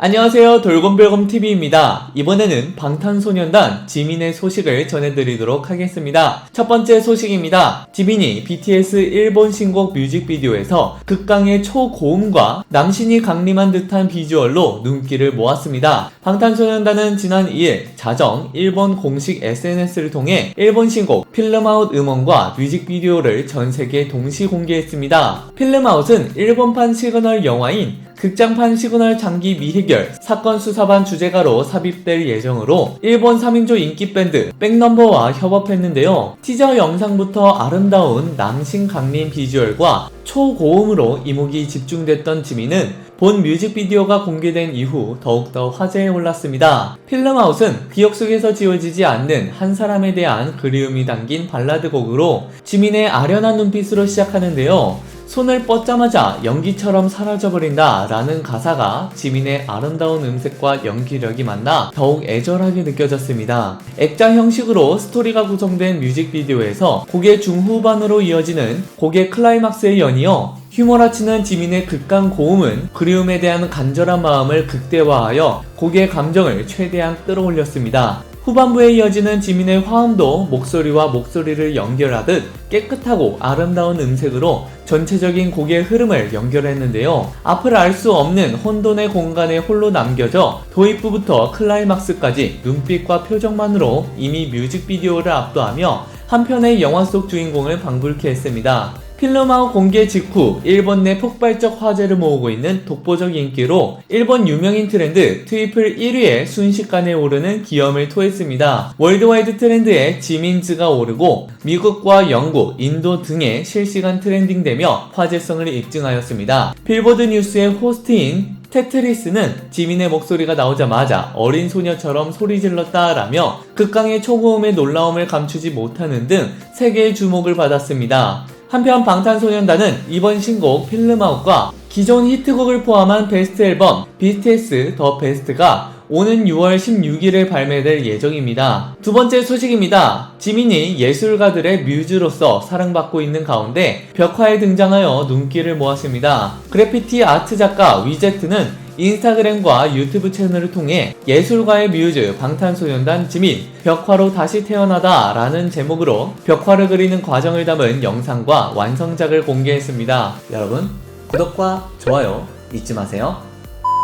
안녕하세요. 돌곰별곰TV입니다. 이번에는 방탄소년단 지민의 소식을 전해드리도록 하겠습니다. 첫 번째 소식입니다. 지민이 BTS 일본 신곡 뮤직비디오에서 극강의 초고음과 남신이 강림한 듯한 비주얼로 눈길을 모았습니다. 방탄소년단은 지난 2일 자정 일본 공식 SNS를 통해 일본 신곡 필름아웃 음원과 뮤직비디오를 전 세계에 동시 공개했습니다. 필름아웃은 일본판 시그널 영화인 극장판 시그널 장기 미해결 사건 수사반 주제가로 삽입될 예정으로 일본 3인조 인기 밴드 백넘버와 협업했는데요. 티저 영상부터 아름다운 남신 강림 비주얼과 초고음으로 이목이 집중됐던 지민은 본 뮤직비디오가 공개된 이후 더욱더 화제에 올랐습니다. 필름아웃은 기억 속에서 지워지지 않는 한 사람에 대한 그리움이 담긴 발라드 곡으로 지민의 아련한 눈빛으로 시작하는데요. 손을 뻗자마자 연기처럼 사라져버린다 라는 가사가 지민의 아름다운 음색과 연기력이 만나 더욱 애절하게 느껴졌습니다. 액자 형식으로 스토리가 구성된 뮤직비디오에서 곡의 중후반으로 이어지는 곡의 클라이막스에 연이어 휴머라치는 지민의 극강 고음은 그리움에 대한 간절한 마음을 극대화하여 곡의 감정을 최대한 끌어올렸습니다. 후반부에 이어지는 지민의 화음도 목소리와 목소리를 연결하듯 깨끗하고 아름다운 음색으로 전체적인 곡의 흐름을 연결했는데요. 앞을 알 수 없는 혼돈의 공간에 홀로 남겨져 도입부부터 클라이막스까지 눈빛과 표정만으로 이미 뮤직비디오를 압도하며 한편의 영화 속 주인공을 방불케 했습니다. 필름아웃 공개 직후 일본 내 폭발적 화제를 모으고 있는 독보적 인기로 일본 유명인 트렌드 트위플 1위에 순식간에 오르는 기염을 토했습니다. 월드와이드 트렌드에 지민즈가 오르고 미국과 영국, 인도 등의 실시간 트렌딩되며 화제성을 입증하였습니다. 빌보드 뉴스의 호스트인 테트리스는 지민의 목소리가 나오자마자 어린 소녀처럼 소리 질렀다라며 극강의 초고음의 놀라움을 감추지 못하는 등 세계의 주목을 받았습니다. 한편 방탄소년단은 이번 신곡 필름아웃과 기존 히트곡을 포함한 베스트 앨범 BTS 더 베스트가 오는 6월 16일에 발매될 예정입니다. 두 번째 소식입니다. 지민이 예술가들의 뮤즈로서 사랑받고 있는 가운데 벽화에 등장하여 눈길을 모았습니다. 그래피티 아트 작가 위제트는 인스타그램과 유튜브 채널을 통해 예술가의 뮤즈 방탄소년단 지민 벽화로 다시 태어나다 라는 제목으로 벽화를 그리는 과정을 담은 영상과 완성작을 공개했습니다. 여러분 구독과 좋아요 잊지 마세요.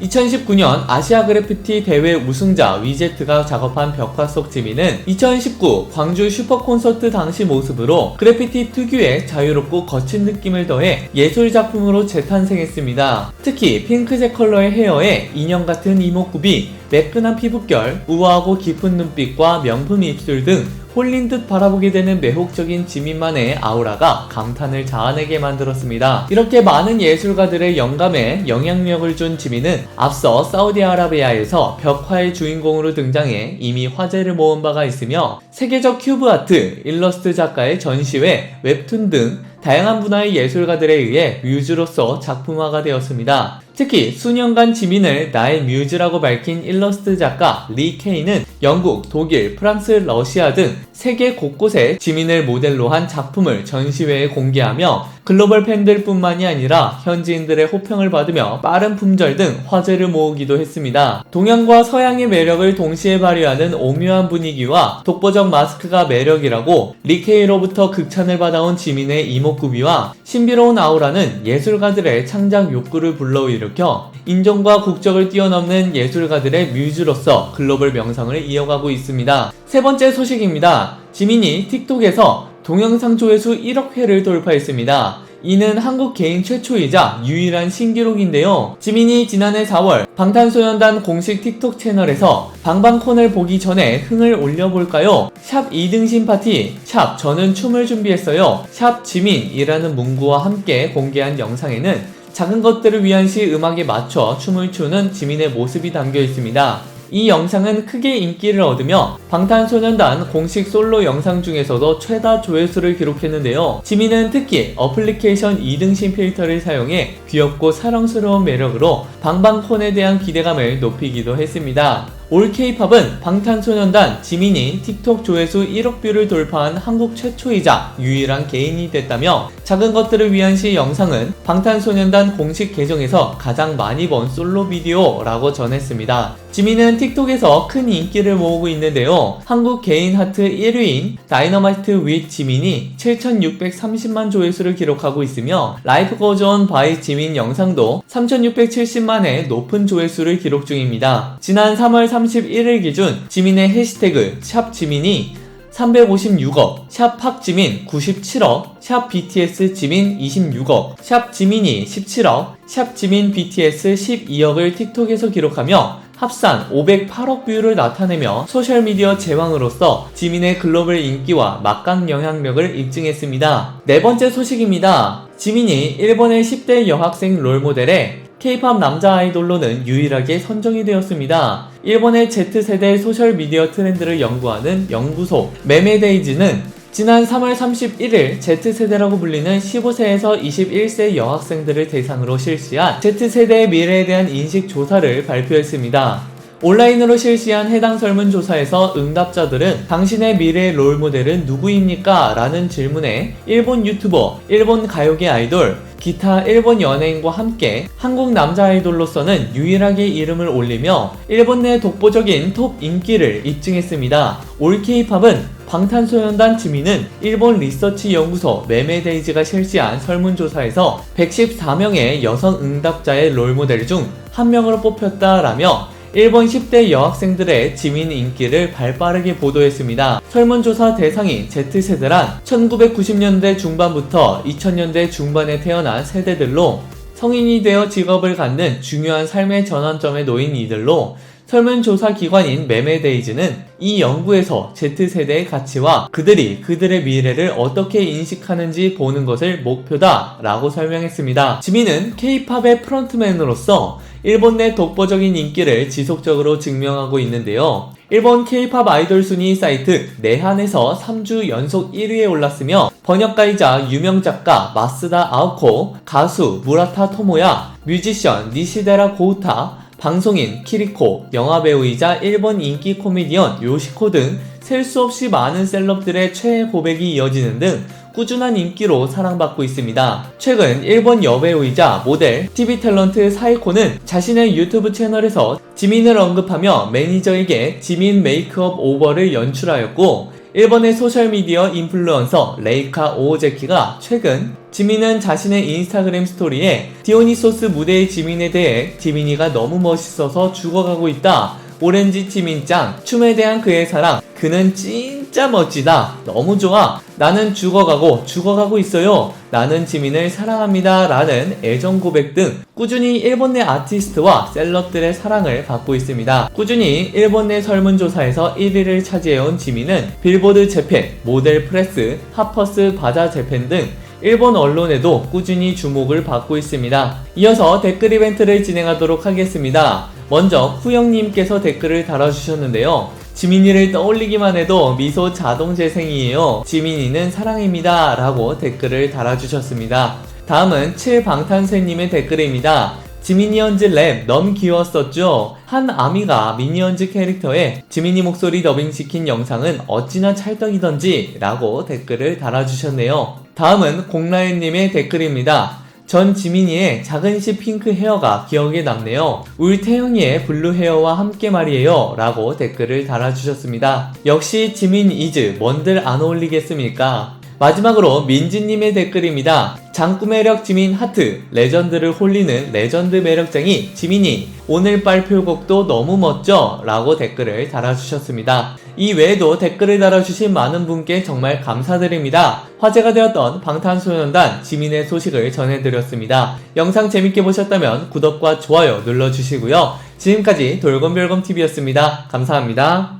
2019년 아시아 그래피티 대회 우승자 위제트가 작업한 벽화 속 지민은 2019 광주 슈퍼 콘서트 당시 모습으로 그래피티 특유의 자유롭고 거친 느낌을 더해 예술 작품으로 재탄생했습니다. 특히 핑크색 컬러의 헤어에 인형 같은 이목구비, 매끈한 피부결, 우아하고 깊은 눈빛과 명품 입술 등 홀린 듯 바라보게 되는 매혹적인 지민만의 아우라가 감탄을 자아내게 만들었습니다. 이렇게 많은 예술가들의 영감에 영향력을 준 지민은 앞서 사우디아라비아에서 벽화의 주인공으로 등장해 이미 화제를 모은 바가 있으며 세계적 큐브 아트, 일러스트 작가의 전시회, 웹툰 등 다양한 분야의 예술가들에 의해 뮤즈로서 작품화가 되었습니다. 특히 수년간 지민을 나의 뮤즈라고 밝힌 일러스트 작가 리 케이는 영국, 독일, 프랑스, 러시아 등 세계 곳곳에 지민을 모델로 한 작품을 전시회에 공개하며 글로벌 팬들뿐만이 아니라 현지인들의 호평을 받으며 빠른 품절 등 화제를 모으기도 했습니다. 동양과 서양의 매력을 동시에 발휘하는 오묘한 분위기와 독보적 마스크가 매력이라고 리케이로부터 극찬을 받아온 지민의 이목구비와 신비로운 아우라는 예술가들의 창작 욕구를 불러일으켜 인종과 국적을 뛰어넘는 예술가들의 뮤즈로서 글로벌 명성을 이어가고 있습니다. 세 번째 소식입니다. 지민이 틱톡에서 동영상 조회수 1억 회를 돌파했습니다. 이는 한국 개인 최초이자 유일한 신기록인데요. 지민이 지난해 4월 방탄소년단 공식 틱톡 채널에서 방방콘을 보기 전에 흥을 올려볼까요? 샵 2등신 파티, 샵 저는 춤을 준비했어요. 샵 지민이라는 문구와 함께 공개한 영상에는 작은 것들을 위한 시 음악에 맞춰 춤을 추는 지민의 모습이 담겨 있습니다. 이 영상은 크게 인기를 얻으며 방탄소년단 공식 솔로 영상 중에서도 최다 조회수를 기록했는데요. 지민은 특히 어플리케이션 2등신 필터를 사용해 귀엽고 사랑스러운 매력으로 방방콘에 대한 기대감을 높이기도 했습니다. 올 케이팝은 방탄소년단 지민이 틱톡 조회수 1억 뷰를 돌파한 한국 최초이자 유일한 개인이 됐다며 작은 것들을 위한 시 영상은 방탄소년단 공식 계정에서 가장 많이 본 솔로 비디오라고 전했습니다. 지민은 틱톡에서 큰 인기를 모으고 있는데요. 한국 개인 하트 1위인 다이너마이트 윗 지민이 7,630만 조회수를 기록하고 있으며 라이프 고전 바이 지민 영상도 3,670만의 높은 조회수를 기록 중입니다. 지난 3월 31일 기준 지민의 해시태그 샵 지민이 356억, 샵 팍지민 97억, 샵 BTS 지민 26억, 샵 지민이 17억, 샵 지민 BTS 12억을 틱톡에서 기록하며 합산 508억 뷰를 나타내며 소셜미디어 제왕으로서 지민의 글로벌 인기와 막강 영향력을 입증했습니다. 네 번째 소식입니다. 지민이 일본의 10대 여학생 롤모델에 K-팝 남자 아이돌로는 유일하게 선정이 되었습니다. 일본의 Z세대 소셜미디어 트렌드를 연구하는 연구소 메메데이즈는 지난 3월 31일 Z세대라고 불리는 15세에서 21세 여학생들을 대상으로 실시한 Z세대의 미래에 대한 인식 조사를 발표했습니다. 온라인으로 실시한 해당 설문조사에서 응답자들은 당신의 미래의 롤모델은 누구입니까? 라는 질문에 일본 유튜버, 일본 가요계 아이돌, 기타 일본 연예인과 함께 한국 남자 아이돌로서는 유일하게 이름을 올리며 일본 내 독보적인 톱 인기를 입증했습니다. 올 케이팝은 방탄소년단 지민은 일본 리서치 연구소 메메데이즈가 실시한 설문조사에서 114명의 여성 응답자의 롤모델 중 한 명으로 뽑혔다라며 일본 10대 여학생들의 지민 인기를 발빠르게 보도했습니다. 설문조사 대상이 Z세대란 1990년대 중반부터 2000년대 중반에 태어난 세대들로 성인이 되어 직업을 갖는 중요한 삶의 전환점에 놓인 이들로 설문조사 기관인 메메데이즈는 이 연구에서 Z세대의 가치와 그들이 그들의 미래를 어떻게 인식하는지 보는 것을 목표다 라고 설명했습니다. 지민은 K-팝의 프론트맨으로서 일본 내 독보적인 인기를 지속적으로 증명하고 있는데요. 일본 K-팝 아이돌 순위 사이트 내한에서 3주 연속 1위에 올랐으며 번역가이자 유명 작가 마스다 아오코, 가수 무라타 토모야, 뮤지션 니시데라 고우타, 방송인 키리코, 영화배우이자 일본 인기 코미디언 요시코 등 셀 수 없이 많은 셀럽들의 최애 고백이 이어지는 등 꾸준한 인기로 사랑받고 있습니다. 최근 일본 여배우이자 모델, TV 탤런트 사이코는 자신의 유튜브 채널에서 지민을 언급하며 매니저에게 지민 메이크업 오버를 연출하였고 일본의 소셜미디어 인플루언서 레이카 오오제키가 최근 지민은 자신의 인스타그램 스토리에 디오니소스 무대의 지민에 대해 지민이가 너무 멋있어서 죽어가고 있다. 오렌지 지민짱, 춤에 대한 그의 사랑, 그는 진짜 멋지다. 너무 좋아. 나는 죽어가고 죽어가고 있어요. 나는 지민을 사랑합니다. 라는 애정 고백 등 꾸준히 일본 내 아티스트와 셀럽들의 사랑을 받고 있습니다. 꾸준히 일본 내 설문조사에서 1위를 차지해온 지민은 빌보드 재팬, 모델 프레스, 하퍼스 바자 재팬 등 일본 언론에도 꾸준히 주목을 받고 있습니다. 이어서 댓글 이벤트를 진행하도록 하겠습니다. 먼저 후영님께서 댓글을 달아주셨는데요. 지민이를 떠올리기만 해도 미소 자동 재생이에요. 지민이는 사랑입니다. 라고 댓글을 달아주셨습니다. 다음은 7방탄세님의 댓글입니다. 지미니언즈 랩 너무 귀여웠었죠? 한 아미가 미니언즈 캐릭터에 지미니 목소리 더빙시킨 영상은 어찌나 찰떡이던지 라고 댓글을 달아주셨네요. 다음은 공라연님의 댓글입니다. 전 지민이의 작은 시 핑크 헤어가 기억에 남네요. 울 태영이의 블루 헤어와 함께 말이에요. 라고 댓글을 달아주셨습니다. 역시 지민 이즈 뭔들 안 어울리겠습니까? 마지막으로 민지님의 댓글입니다. 장구 매력 지민 하트, 레전드를 홀리는 레전드 매력쟁이 지민이, 오늘 발표곡도 너무 멋져! 라고 댓글을 달아주셨습니다. 이 외에도 댓글을 달아주신 많은 분께 정말 감사드립니다. 화제가 되었던 방탄소년단 지민의 소식을 전해드렸습니다. 영상 재밌게 보셨다면 구독과 좋아요 눌러주시고요. 지금까지 돌검별검TV였습니다. 감사합니다.